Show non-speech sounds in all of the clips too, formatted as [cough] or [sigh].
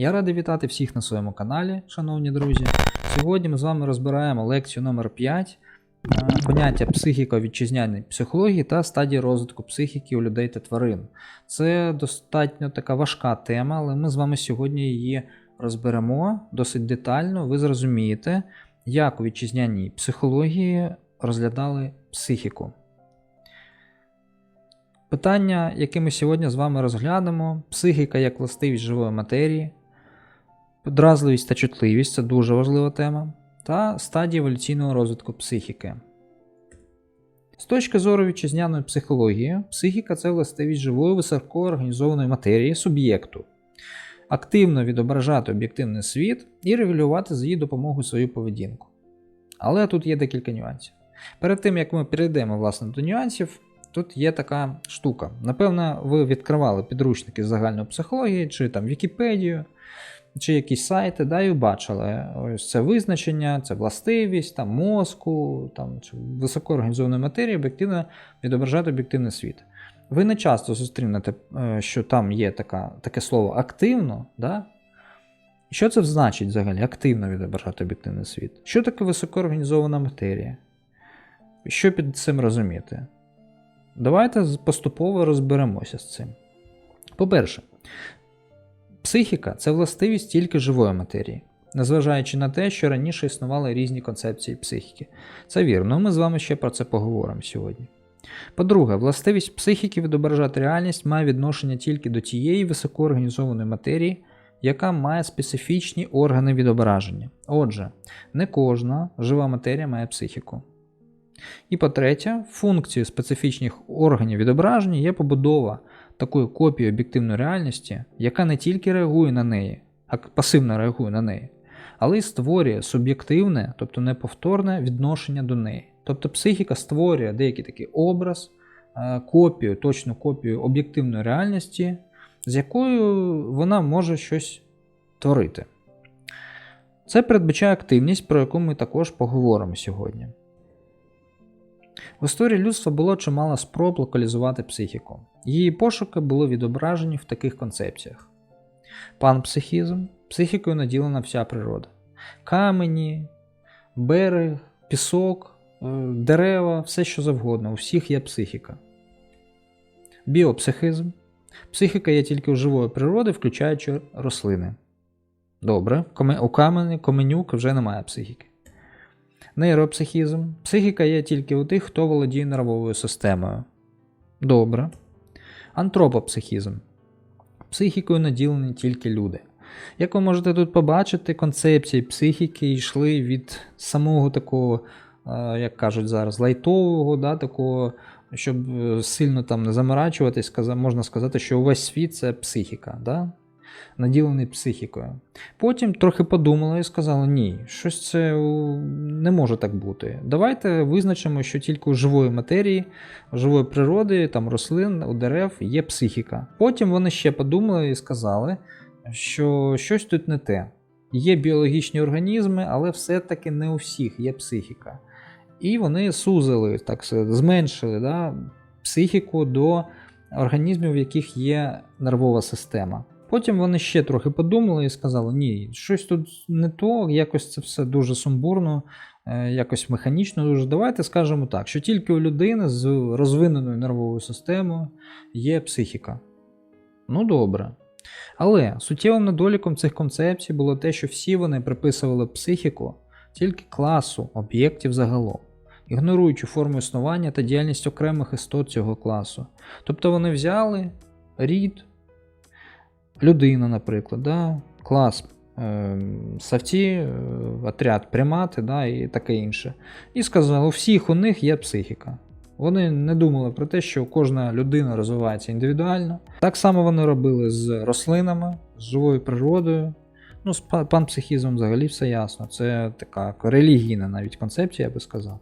Я радий вітати всіх на своєму каналі, шановні друзі. Сьогодні ми з вами розбираємо лекцію номер 5 е, поняття психіко вітчизняної психології та стадії розвитку психіки у людей та тварин. Це достатньо така важка тема, але ми з вами сьогодні її розберемо досить детально. Ви зрозумієте, як у вітчизняній психології розглядали психіку. Питання, яке ми сьогодні з вами розглянемо: психіка як властивість живої матерії, подразливість та чутливість це дуже важлива тема, та стадії еволюційного розвитку психіки. З точки зору вітчизняної психології, психіка це властивість живої високоорганізованої матерії суб'єкту, активно відображати об'єктивний світ і регулювати з її допомогою свою поведінку. Але тут є декілька нюансів. Перед тим як ми перейдемо власне до нюансів, тут є така штука. Напевно, ви відкривали підручники з загальної психології, чи там Вікіпедію, чи якісь сайти, да, і бачили ось це визначення, це властивість там, мозку, там, чи високоорганізованої матерії, об'єктивно відображати об'єктивний світ. Ви не часто зустрінете, е, що там є така, таке слово активно. Да? Що це значить взагалі активно відображати об'єктивний світ? Що таке високоорганізована матерія? Що під цим розуміти? Давайте поступово розберемося з цим. По-перше, психіка це властивість тільки живої матерії, незважаючи на те, що раніше існували різні концепції психіки. Це вірно, ми з вами ще про це поговоримо сьогодні. По-друге, властивість психіки відображати реальність має відношення тільки до тієї високоорганізованої матерії, яка має специфічні органи відображення. Отже, не кожна жива матерія має психіку. І по-третє, функцією специфічних органів відображення є побудова такої копії об'єктивної реальності, яка не тільки реагує на неї, а пасивно реагує на неї, але й створює суб'єктивне, тобто неповторне відношення до неї. Тобто психіка створює деякий такий образ, е, копію, точну копію об'єктивної реальності, з якою вона може щось творити. Це передбачає активність, про яку ми також поговоримо сьогодні. В історії людства було чимало спроб локалізувати психіку. Її пошуки були відображені в таких концепціях: панпсихізм психікою наділена вся природа, камені, берег, пісок, е, дерева, все що завгодно, у всіх є психіка. Біопсихізм психіка є тільки у живої природи, включаючи рослини. Добре, у камені, каменюк вже немає психіки. Нейропсихізм. Психіка є тільки у тих, хто володіє нервовою системою. Добре. Антропопсихізм. Психікою наділені тільки люди. Як ви можете тут побачити, концепції психіки йшли від самого такого, е, як кажуть зараз, лайтового, да, такого, щоб е, сильно там не заморачуватись, можна сказати, що увесь світ це психіка. Да? Наділений психікою. Потім трохи подумали і сказали, ні, щось це не може так бути. Давайте визначимо, що тільки у живої матерії, живої природи, там рослин, у дерев є психіка. Потім вони ще подумали і сказали, що щось тут не те. Є біологічні організми, але все-таки не у всіх є психіка. І вони сузили, так зменшили да, психіку до організмів, в яких є нервова система. Потім вони ще трохи подумали і сказали, ні, щось тут не то, якось це все дуже сумбурно, е, якось механічно дуже. Давайте скажемо так, що тільки у людини з розвиненою нервовою системою є психіка. Ну добре. Але суттєвим недоліком цих концепцій було те, що всі вони приписували психіку тільки класу об'єктів загалом, ігноруючи форму існування та діяльність окремих істот цього класу. Тобто вони взяли рід людина, наприклад, да? клас е, савці, е, отряд примати да? і таке інше. І сказали, у всіх у них є психіка. Вони не думали про те, що кожна людина розвивається індивідуально. Так само вони робили з рослинами, з живою природою. Ну, з панпсихізмом взагалі все ясно. Це така релігійна навіть концепція, я би сказав.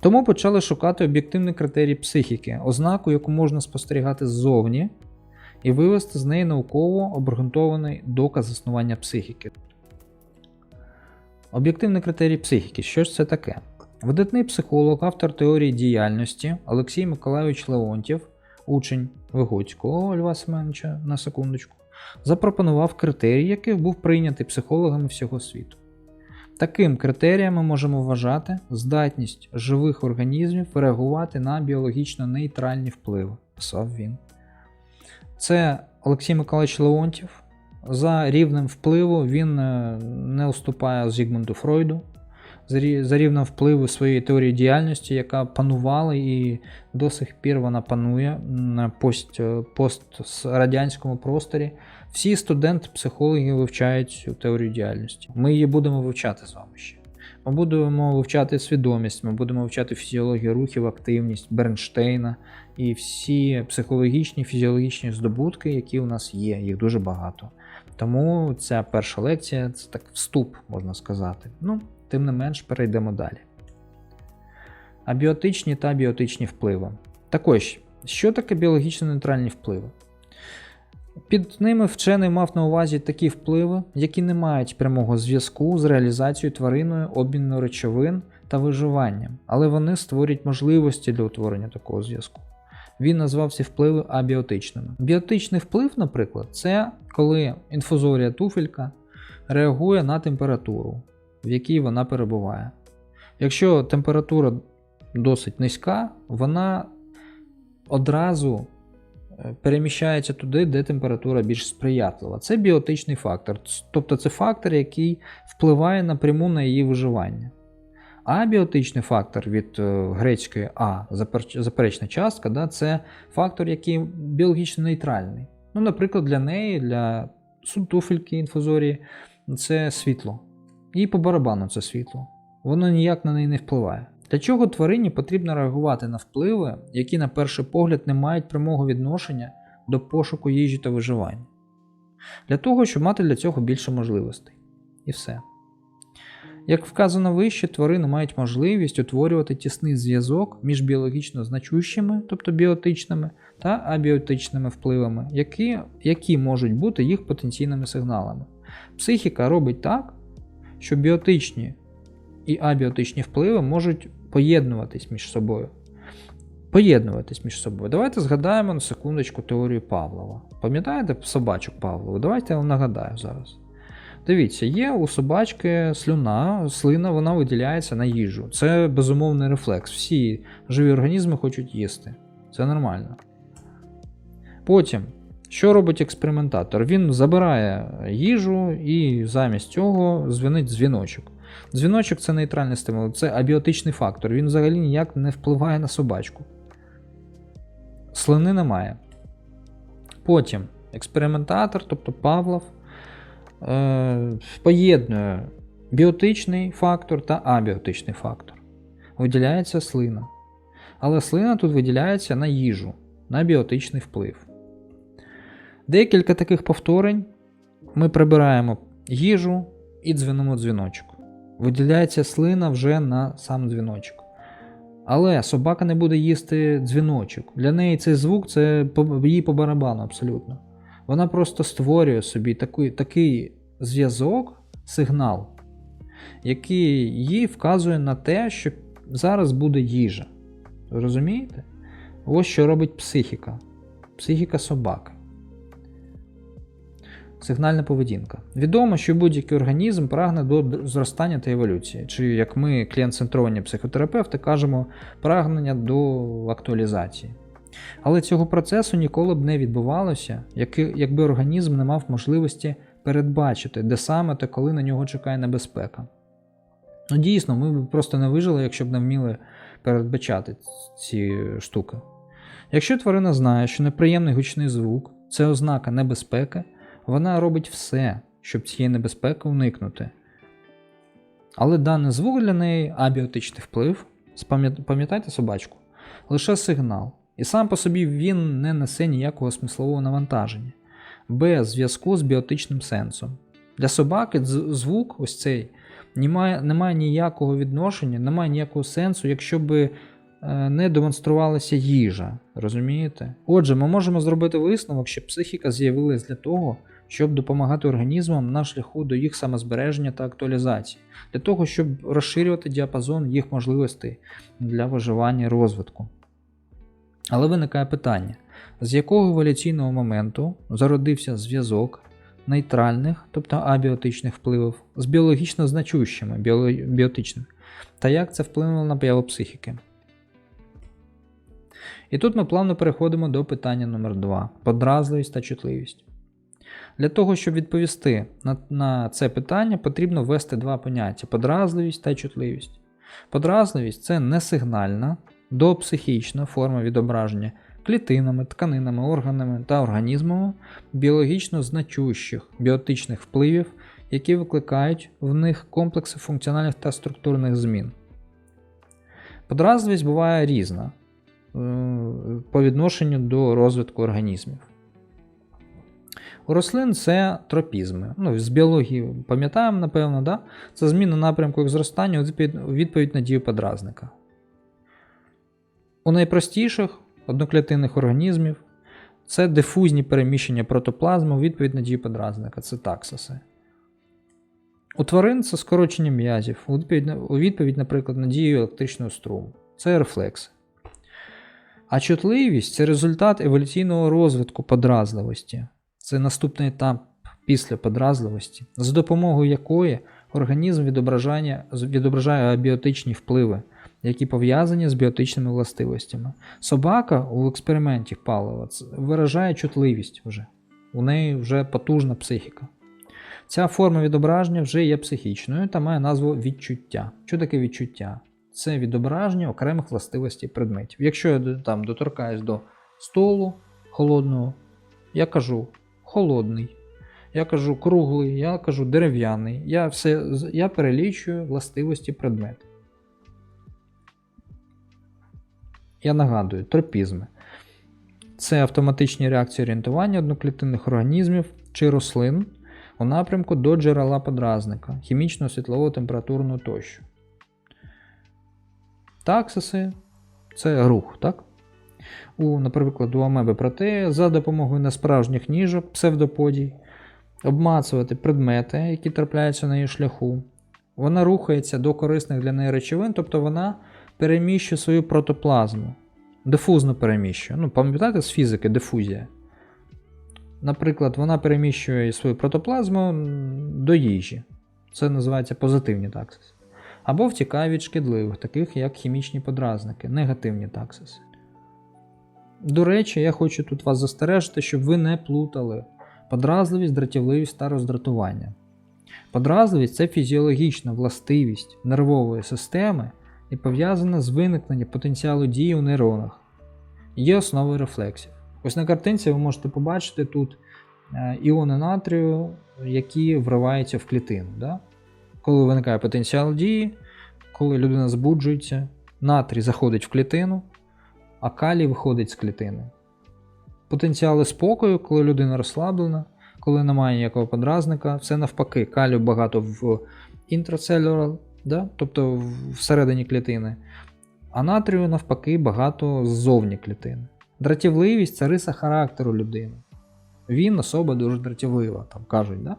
Тому почали шукати об'єктивний критерій психіки, ознаку, яку можна спостерігати ззовні, і вивести з неї науково обґрунтований доказ існування психіки. Об'єктивний критерій психіки. Що ж це таке? Видатний психолог, автор теорії діяльності Олексій Миколайович Леонтів, учень Вигоцького Льва Семеновича на секундочку, запропонував критерій, який був прийнятий психологами всього світу. Таким критерієм ми можемо вважати здатність живих організмів реагувати на біологічно нейтральні впливи, писав він. Це Олексій Миколаївич Леонтів. За рівнем впливу він е, не уступає Зігмунду Фройду. За рівнем впливу своєї теорії діяльності, яка панувала і до сих пір вона панує на пост, пострадянському просторі. Всі студенти-психологи вивчають цю теорію діяльності. Ми її будемо вивчати з вами ще. Ми будемо вивчати свідомість, ми будемо вивчати фізіологію рухів, активність Бернштейна і всі психологічні, фізіологічні здобутки, які у нас є, їх дуже багато. Тому ця перша лекція це так вступ, можна сказати. Ну, тим не менш, перейдемо далі. Абіотичні та біотичні впливи. Також, що таке біологічно нейтральні впливи? Під ними вчений мав на увазі такі впливи, які не мають прямого зв'язку з реалізацією твариною обміну речовин та виживанням, але вони створюють можливості для утворення такого зв'язку. Він назвав ці впливи абіотичними. Біотичний вплив, наприклад, це коли інфузорія туфелька реагує на температуру, в якій вона перебуває. Якщо температура досить низька, вона одразу е, переміщається туди, де температура більш сприятлива. Це біотичний фактор, тобто це фактор, який впливає напряму на її виживання. Абіотичний фактор від е, грецької А, заперечна частка, да, це фактор, який біологічно нейтральний. Ну, наприклад, для неї, для субтуфельки інфузорії, це світло. Їй по барабану це світло. Воно ніяк на неї не впливає. Для чого тварині потрібно реагувати на впливи, які на перший погляд не мають прямого відношення до пошуку їжі та виживання? Для того, щоб мати для цього більше можливостей. І все. Як вказано вище, тварини мають можливість утворювати тісний зв'язок між біологічно значущими, тобто біотичними, та абіотичними впливами, які, які можуть бути їх потенційними сигналами. Психіка робить так, що біотичні і абіотичні впливи можуть поєднуватись між собою. Поєднуватись між собою. Давайте згадаємо на секундочку теорію Павлова. Пам'ятаєте собачок Павлова? Давайте я вам нагадаю зараз. Дивіться, є у собачки слюна, слина вона виділяється на їжу. Це безумовний рефлекс. Всі живі організми хочуть їсти. Це нормально. Потім, що робить експериментатор? Він забирає їжу і замість цього дзвонить дзвіночок. Дзвіночок це нейтральний стимул, це абіотичний фактор. Він взагалі ніяк не впливає на собачку. Слини немає. Потім експериментатор, тобто Павлов, поєднує біотичний фактор та абіотичний фактор. Виділяється слина. Але слина тут виділяється на їжу, на біотичний вплив. Декілька таких повторень ми прибираємо їжу і дзвінимо дзвіночок. Виділяється слина вже на сам дзвіночок. Але собака не буде їсти дзвіночок. Для неї цей звук це їй по барабану абсолютно. Вона просто створює собі такий, такий зв'язок, сигнал, який їй вказує на те, що зараз буде їжа. Розумієте? Ось що робить психіка. Психіка собаки. Сигнальна поведінка. Відомо, що будь-який організм прагне до зростання та еволюції, чи як ми, клієнт-центровані психотерапевти, кажемо, прагнення до актуалізації. Але цього процесу ніколи б не відбувалося, якби організм не мав можливості передбачити, де саме та коли на нього чекає небезпека. Ну, дійсно, ми б просто не вижили, якщо б не вміли передбачати ці штуки. Якщо тварина знає, що неприємний гучний звук це ознака небезпеки, вона робить все, щоб цієї небезпеки уникнути. Але даний звук для неї абіотичний вплив, пам'ятайте собачку, лише сигнал. І сам по собі він не несе ніякого смислового навантаження, без зв'язку з біотичним сенсом. Для собаки звук, ось цей, не має, ніякого відношення, не має ніякого сенсу, якщо би е, не демонструвалася їжа. Розумієте? Отже, ми можемо зробити висновок, що психіка з'явилась для того, щоб допомагати організмам на шляху до їх самозбереження та актуалізації, для того, щоб розширювати діапазон їх можливостей для виживання і розвитку. Але виникає питання: з якого еволюційного моменту зародився зв'язок нейтральних, тобто абіотичних впливів, з біологічно значущими біотичними, та як це вплинуло на появу психіки. І тут ми плавно переходимо до питання номер 2 подразливість та чутливість. Для того, щоб відповісти на, на це питання, потрібно ввести два поняття подразливість та чутливість. Подразливість це несигнальна, допсихічна форма відображення клітинами, тканинами, органами та організмами біологічно значущих біотичних впливів, які викликають в них комплекси функціональних та структурних змін. Подразливість буває різна е, по відношенню до розвитку організмів. У рослин це тропізми. Ну, з біології пам'ятаємо, напевно, да? це зміна напрямку їх зростання у відповідь на дію подразника. У найпростіших одноклітинних організмів це дифузні переміщення протоплазми у відповідь на дію подразника, це таксоси. У тварин це скорочення м'язів, у відповідь, наприклад, на дію електричного струму. Це рефлекси. А чутливість це результат еволюційного розвитку подразливості. Це наступний етап після подразливості, за допомогою якої організм відображає абіотичні впливи, які пов'язані з біотичними властивостями. Собака у експерименті палива виражає чутливість вже. У неї вже потужна психіка. Ця форма відображення вже є психічною та має назву відчуття. Що таке відчуття? Це відображення окремих властивостей предметів. Якщо я там доторкаюсь до столу холодного, я кажу холодний. Я кажу круглий, я кажу дерев'яний. Я, все, я перелічую властивості предметів. Я нагадую, тропізми. Це автоматичні реакції орієнтування одноклітинних організмів чи рослин у напрямку до джерела подразника, хімічного, світлового, температурного тощо. Таксиси це рух, так? У, наприклад, у амеби протея за допомогою несправжніх ніжок, псевдоподій, обмацувати предмети, які трапляються на її шляху. Вона рухається до корисних для неї речовин, тобто вона переміщує свою протоплазму. Дифузно переміщує. Ну, пам'ятаєте з фізики дифузія. Наприклад, вона переміщує свою протоплазму до їжі. Це називається позитивні таксиси. Або втікає від шкідливих, таких як хімічні подразники, негативні таксиси. До речі, я хочу тут вас застережити, щоб ви не плутали подразливість, дратівливість та роздратування. Подразливість це фізіологічна властивість нервової системи і пов'язана з виникненням потенціалу дії у нейронах. Є основою рефлексів. Ось на картинці ви можете побачити тут е, іони натрію, які вриваються в клітину. Да? Коли виникає потенціал дії, коли людина збуджується, натрій заходить в клітину, а калій виходить з клітини. Потенціали спокою, коли людина розслаблена, коли немає ніякого подразника, все навпаки, калію багато в інтрацелюрал, да? тобто всередині клітини, а натрію навпаки багато ззовні клітини. Дратівливість це риса характеру людини. Він особа дуже дратівлива, там кажуть, да?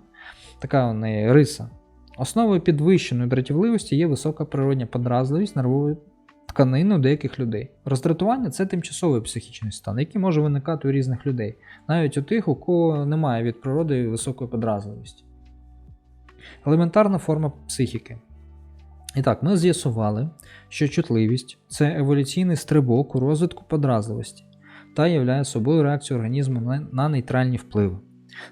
така у неї риса. Основою підвищеної дратівливості є висока природня подразливість нервової тканини у деяких людей. Роздратування це тимчасовий психічний стан, який може виникати у різних людей, навіть у тих, у кого немає від природи високої подразливості. Елементарна форма психіки. І так, ми з'ясували, що чутливість це еволюційний стрибок у розвитку подразливості та являє собою реакцію організму на- нейтральні впливи.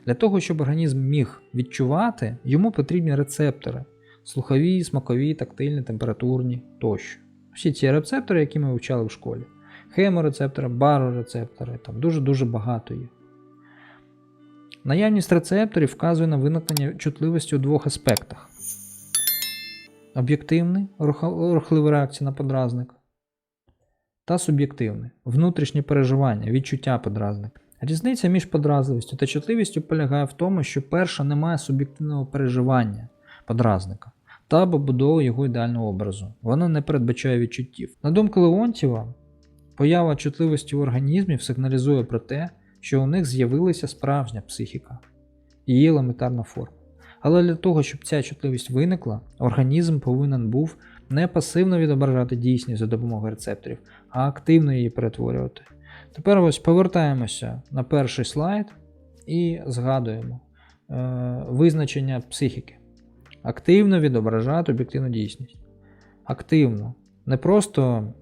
Для того, щоб організм міг відчувати, йому потрібні рецептори слухові, смакові, тактильні, температурні тощо. Всі ці рецептори, які ми вивчали в школі. Хеморецептори, барорецептори, там дуже-дуже багато їх. Наявність рецепторів вказує на виникнення чутливості у двох аспектах: об'єктивний рухлива реакція на подразник та суб'єктивний внутрішнє переживання, відчуття подразника. Різниця між подразливістю та чутливістю полягає в тому, що перша не має суб'єктивного переживання подразника та побудови його ідеального образу. Вона не передбачає відчуттів. На думку Леонтьєва, поява чутливості в організмі сигналізує про те, що у них з'явилася справжня психіка, її елементарна форма. Але для того, щоб ця чутливість виникла, організм повинен був не пасивно відображати дійсність за допомогою рецепторів, а активно її перетворювати. Тепер ось повертаємося на перший слайд і згадуємо е, визначення психіки. Активно відображати об'єктивну дійсність. Активно. Не просто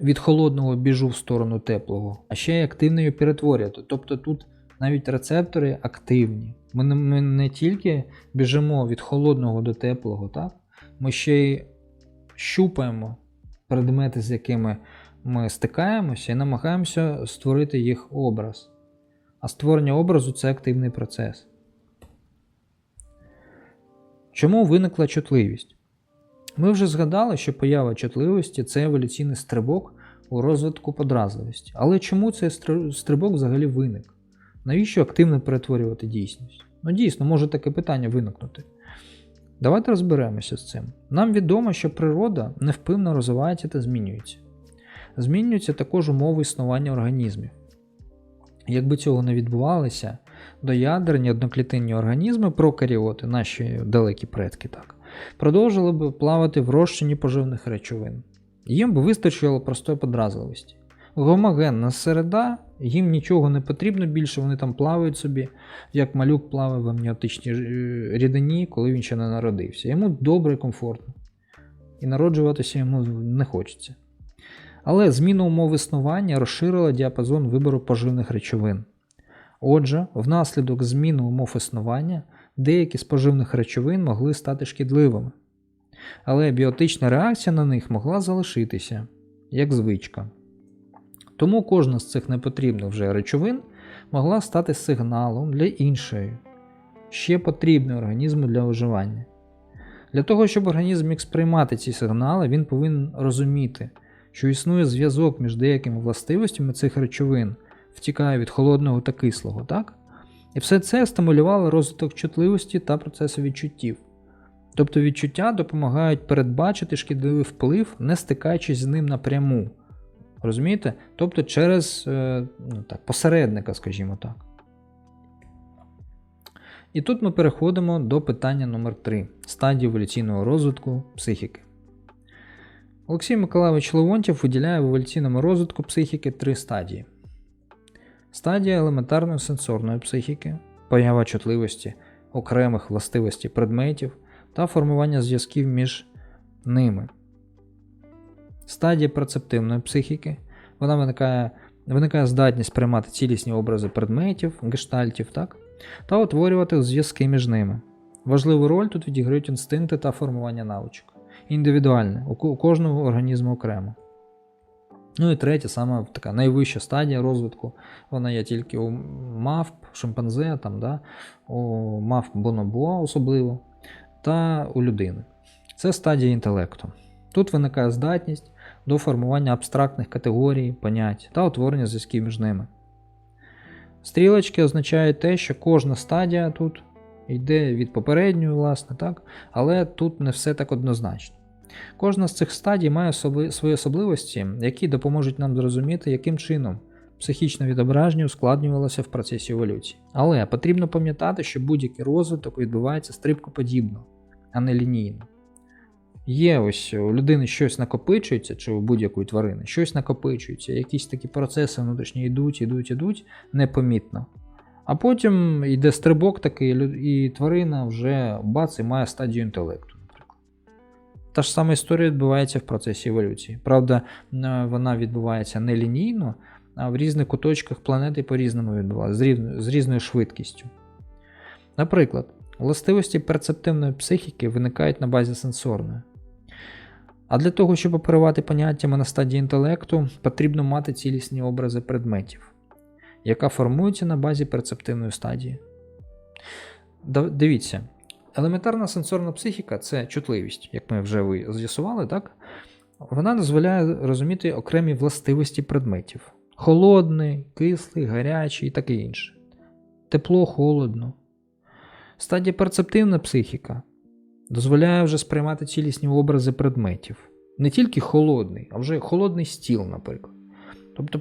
від холодного біжу в сторону теплого, а ще й активно її перетворювати. Тобто тут навіть рецептори активні. Ми не, ми не тільки біжимо від холодного до теплого, так? ми ще й щупаємо предмети, з якими ми стикаємося, і намагаємося створити їх образ. А створення образу це активний процес. Чому виникла чутливість? Ми вже згадали, що поява чутливості це еволюційний стрибок у розвитку подразливості. Але чому цей стрибок взагалі виник? Навіщо активно перетворювати дійсність? Ну, дійсно, може таке питання виникнути. Давайте розберемося з цим. Нам відомо, що природа невпинно розвивається та змінюється. Змінюються також умови існування організмів. Якби цього не відбувалося, доядерні одноклітинні організми, прокаріоти, наші далекі предки, так, продовжили б плавати в розчині поживних речовин. Їм би вистачило простої подразливості. Гомогенна середа, їм нічого не потрібно більше, вони там плавають собі, як малюк плаває в амніотичній е, рідині, коли він ще не народився. Йому добре і комфортно. І народжуватися йому не хочеться. Але зміна умов існування розширила діапазон вибору поживних речовин. Отже, внаслідок зміни умов існування деякі з поживних речовин могли стати шкідливими. Але біотична реакція на них могла залишитися, як звичка. Тому кожна з цих непотрібних вже речовин могла стати сигналом для іншої, ще потрібної організму для виживання. Для того, щоб організм міг сприймати ці сигнали, він повинен розуміти, що існує зв'язок між деякими властивостями цих речовин, втікає від холодного та кислого, так? І все це стимулювало розвиток чутливості та процесу відчуттів. Тобто відчуття допомагають передбачити шкідливий вплив, не стикаючись з ним напряму. Розумієте? Тобто через е, ну, так, посередника, скажімо так. І тут ми переходимо до питання номер 3 стадії еволюційного розвитку психіки. Олексій Миколайович Леонтьєв виділяє в еволюційному розвитку психіки три стадії: стадія елементарної сенсорної психіки, поява чутливості окремих властивостей предметів та формування зв'язків між ними. Стадія перцептивної психіки. Вона виникає, виникає здатність приймати цілісні образи предметів, гештальтів, так? та утворювати зв'язки між ними. Важливу роль тут відіграють інстинкти та формування навичок. Індивідуальне, у кожного організму окремо. Ну і третя, саме така найвища стадія розвитку. Вона є тільки у мавп, шимпанзе, там, да? у мавп бонобоа особливо, та у людини. Це стадія інтелекту. Тут виникає здатність до формування абстрактних категорій, понять та утворення зв'язків між ними. Стрілочки означають те, що кожна стадія тут йде від попередньої, власне, так? але тут не все так однозначно. Кожна з цих стадій має свої особливості, які допоможуть нам зрозуміти, яким чином психічне відображення ускладнювалося в процесі еволюції. Але потрібно пам'ятати, що будь-який розвиток відбувається стрибкоподібно, а не лінійно. Є ось у людини щось накопичується, чи у будь-якої тварини, щось накопичується, якісь такі процеси внутрішні йдуть, йдуть, йдуть непомітно. А потім йде стрибок такий, і тварина вже бац і має стадію інтелекту. Та ж сама історія відбувається в процесі еволюції. Правда, е, вона відбувається не лінійно, а в різних куточках планети по-різному відбувається, з різною швидкістю. Наприклад, властивості перцептивної психіки виникають на базі сенсорної. А для того, щоб оперувати поняттями на стадії інтелекту, потрібно мати цілісні образи предметів, яка формується на базі перцептивної стадії. Дивіться, елементарна сенсорна психіка це чутливість, як ми вже з'ясували, так? Вона дозволяє розуміти окремі властивості предметів: холодний, кислий, гарячий і таке інше. Тепло, холодно. Стадія перцептивна психіка дозволяє вже сприймати цілісні образи предметів. Не тільки холодний, а вже холодний стіл, наприклад. Тобто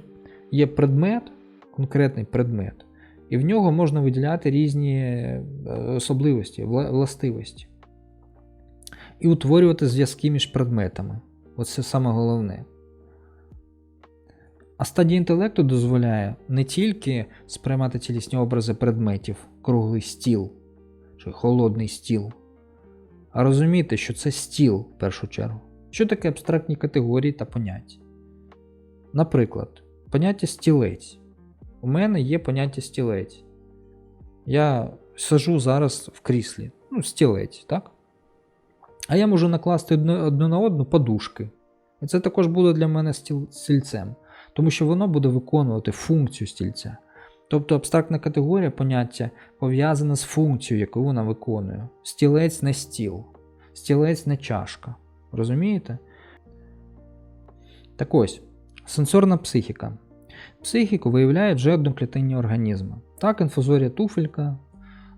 є предмет, конкретний предмет, і в нього можна виділяти різні е, особливості, властивості. І утворювати зв'язки між предметами. Оце саме головне. А стадія інтелекту дозволяє не тільки сприймати цілісні образи предметів, круглий стіл чи холодний стіл, а розуміти, що це стіл в першу чергу. Що таке абстрактні категорії та поняття? Наприклад, поняття стілець. У мене є поняття стілець. Я сижу зараз в кріслі, ну, стілець, так? А я можу накласти одну, на одну подушки. І це також буде для мене стіл, стільцем, тому що воно буде виконувати функцію стільця. Тобто абстрактна категорія поняття пов'язана з функцією, яку вона виконує. Стілець не стіл, стілець не чашка. Розумієте? Так ось, сенсорна психіка. Психіку виявляють вже одноклітинні організми. Так, інфузорія туфелька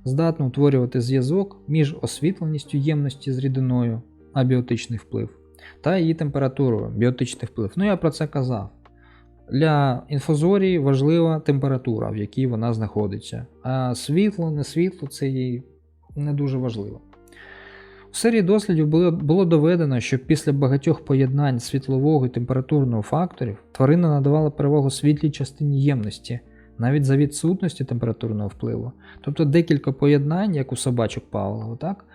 здатна утворювати зв'язок між освітленістю ємності з рідиною, абіотичний вплив, та її температурою, біотичний вплив. Ну, я про це казав. Для інфузорії важлива температура, в якій вона знаходиться. А світло, не світло це їй не дуже важливо. У серії дослідів було, було доведено, що після багатьох поєднань світлового і температурного факторів тварина надавала перевагу світлій частині ємності, навіть за відсутності температурного впливу. Тобто декілька поєднань, як у собачок Павлова, так?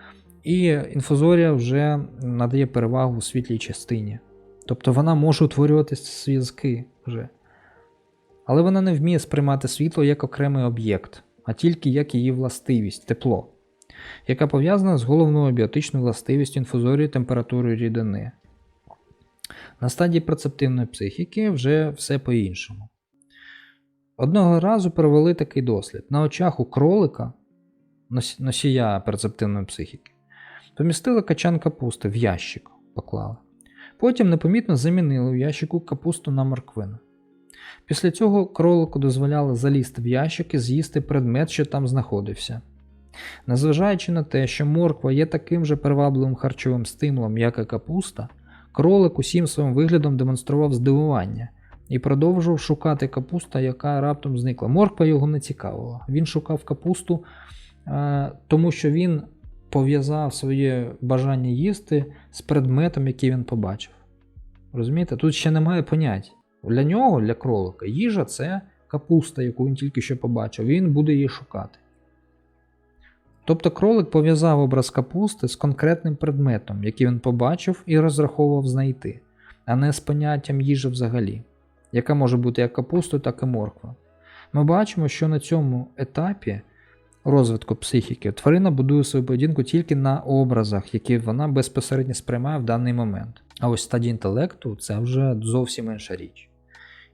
і інфузорія вже надає перевагу у світлій частині. Тобто вона може утворювати зв'язки вже. Але вона не вміє сприймати світло як окремий об'єкт, а тільки як її властивість тепло, яка пов'язана з головною біотичною властивістю інфузорії температури рідини. На стадії перцептивної психіки вже все по-іншому. Одного разу провели такий дослід. На очах у кролика, носія перцептивної психіки, помістили качан капусти в ящик поклали. Потім непомітно замінили в ящику капусту на морквину. Після цього кролику дозволяли залізти в ящик і з'їсти предмет, що там знаходився. Незважаючи на те, що морква є таким же привабливим харчовим стимулом, як і капуста, кролик усім своїм виглядом демонстрував здивування і продовжував шукати капусту, яка раптом зникла. Морква його не цікавила. Він шукав капусту, е, тому що він пов'язав своє бажання їсти з предметом, який він побачив. Розумієте? Тут ще немає понять. Для нього, для кролика, їжа це капуста, яку він тільки що побачив, він буде її шукати. Тобто кролик пов'язав образ капусти з конкретним предметом, який він побачив і розраховував знайти, а не з поняттям їжі взагалі, яка може бути як капустою, так і морква. Ми бачимо, що на цьому етапі розвитку психіки тварина будує свою поведінку тільки на образах, які вона безпосередньо сприймає в даний момент. А ось стадія інтелекту це вже зовсім інша річ.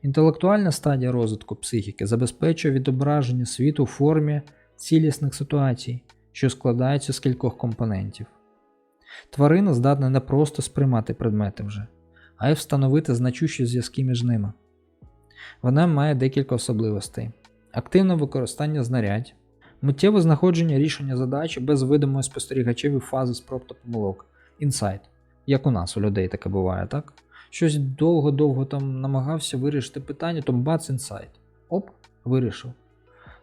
Інтелектуальна стадія розвитку психіки забезпечує відображення світу у формі цілісних ситуацій, що складаються з кількох компонентів. Тварина здатна не просто сприймати предмети вже, а й встановити значущі зв'язки між ними. Вона має декілька особливостей: активне використання знарядь, миттєве знаходження рішення задачі без видимої спостерігачевої фази спроб та помилок, інсайт, як у нас у людей таке буває, так? Щось довго-довго там намагався вирішити питання, то бац інсайт. Оп, вирішив.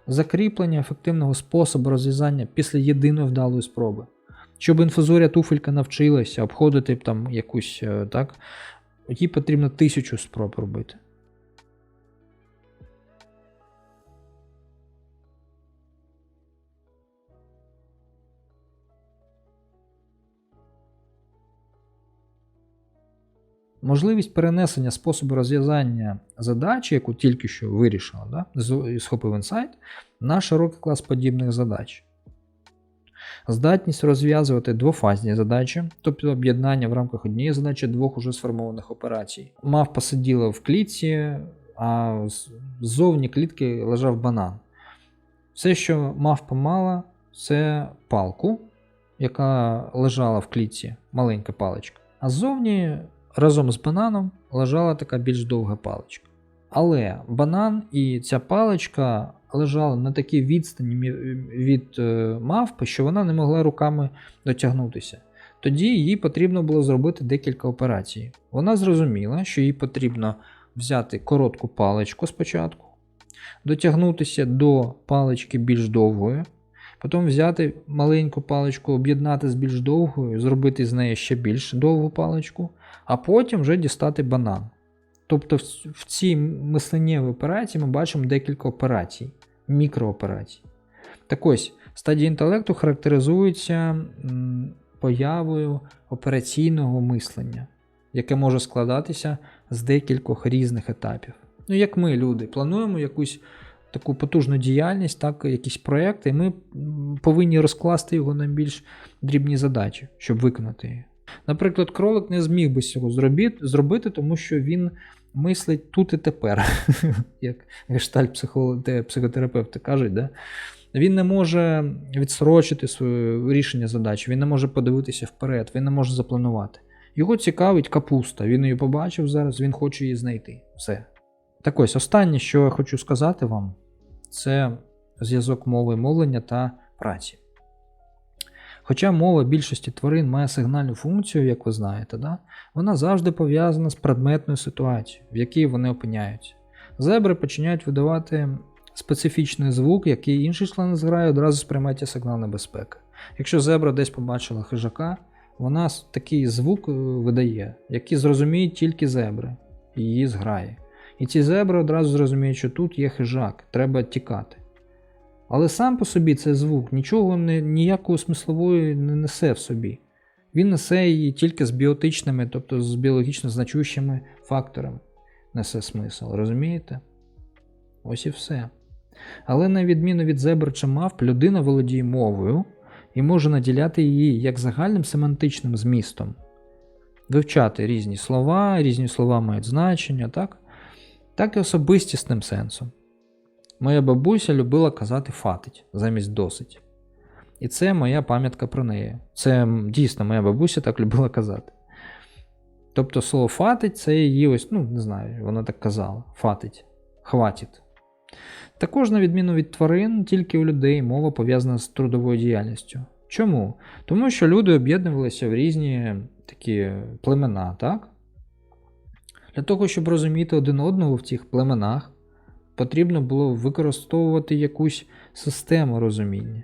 Закріплення ефективного способу розв'язання після єдиної вдалої спроби. Щоб інфузорія туфелька навчилася обходити там якусь, е, так, їй потрібно тисячу спроб робити. Можливість перенесення способу розв'язання задачі, яку тільки що вирішила, да, схопив інсайт, на широкий клас подібних задач. Здатність розв'язувати двофазні задачі, тобто об'єднання в рамках однієї задачі двох уже сформованих операцій. Мавпа сиділа в клітці, а ззовні клітки лежав банан. Все, що мавпа мала, це палку, яка лежала в клітці, маленька паличка. А ззовні разом з бананом лежала така більш довга паличка. Але банан і ця паличка лежали на такій відстані від е, мавпи, що вона не могла руками дотягнутися. Тоді їй потрібно було зробити декілька операцій. Вона зрозуміла, що їй потрібно взяти коротку паличку спочатку, дотягнутися до палички більш довгої, потім взяти маленьку паличку, об'єднати з більш довгою, зробити з неї ще більш довгу паличку, а потім вже дістати банан. Тобто в, цій мисленнєвій операції ми бачимо декілька операцій, мікрооперацій. Так ось, стадія інтелекту характеризується появою операційного мислення, яке може складатися з декількох різних етапів. Ну, як ми, люди, плануємо якусь таку потужну діяльність, так, якісь проекти, і ми повинні розкласти його на більш дрібні задачі, щоб виконати її. Наприклад, кролик не зміг би цього зробити, тому що він мислить тут і тепер, [laughs] як гештальт психотерапевти кажуть. Він не може відсрочити своє рішення задачі, він не може подивитися вперед, він не може запланувати. Його цікавить капуста. Він її побачив зараз, він хоче її знайти. Все. Так ось, останнє, що я хочу сказати вам, це зв'язок мови мовлення та праці. Хоча мова більшості тварин має сигнальну функцію, як ви знаєте, да? вона завжди пов'язана з предметною ситуацією, в якій вони опиняються. Зебри починають видавати специфічний звук, який інший член зграє одразу сприймає як сигнал небезпеки. Якщо зебра десь побачила хижака, вона такий звук е, видає, який зрозуміють тільки зебри, і її зграє. І ці зебри одразу зрозуміють, що тут є хижак, треба тікати. Але сам по собі цей звук нічого не, ніякої смислової не несе в собі. Він несе її тільки з біотичними, тобто з біологічно значущими факторами несе смисл, розумієте? Ось і все. Але на відміну від зебр чи мавп, людина володіє мовою і може наділяти її як загальним семантичним змістом, вивчати різні слова, різні слова мають значення, так? Так і особистісним сенсом. Моя бабуся любила казати фатить замість досить. І це моя пам'ятка про неї. Це дійсно моя бабуся так любила казати. Тобто слово фатить це її ось, ну, не знаю, вона так казала. Фатить, хватить. Також, на відміну від тварин, тільки у людей мова пов'язана з трудовою діяльністю. Чому? Тому що люди об'єднувалися в різні такі племена, так? Для того, щоб розуміти один одного в цих племенах, потрібно було використовувати якусь систему розуміння.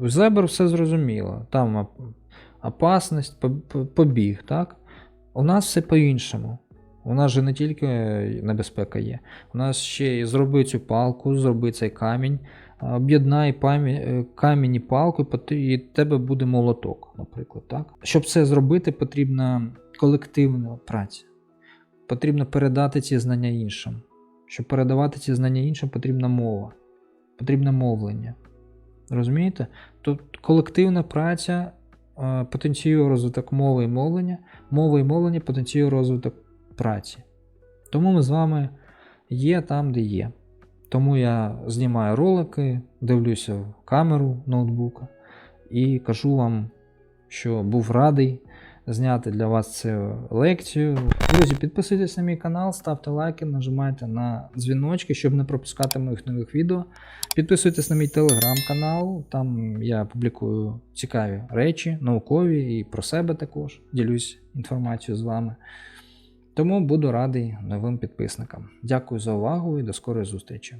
У зебр все зрозуміло. Там оп- опасність, по- по- побіг, так? У нас все по-іншому. У нас же не тільки небезпека є. У нас ще і зроби цю палку, зроби цей камінь, об'єднай е, камінь і палку, і в тебе буде молоток, наприклад. Так? Щоб це зробити, потрібна колективна праця. Потрібно передати ці знання іншим. Щоб передавати ці знання іншим, потрібна мова, потрібне мовлення. Розумієте? Тобто колективна праця е, потенціює розвиток мови і мовлення, мова і мовлення потенціює розвиток праці. Тому ми з вами є там, де є. Тому я знімаю ролики, дивлюся в камеру ноутбука і кажу вам, що був радий зняти для вас цю лекцію. Друзі, підписуйтесь на мій канал, ставте лайки, нажимайте на дзвіночки, щоб не пропускати моїх нових відео. Підписуйтесь на мій телеграм-канал, там я публікую цікаві речі, наукові і про себе також ділюсь інформацією з вами. Тому буду радий новим підписникам. Дякую за увагу і до скорої зустрічі.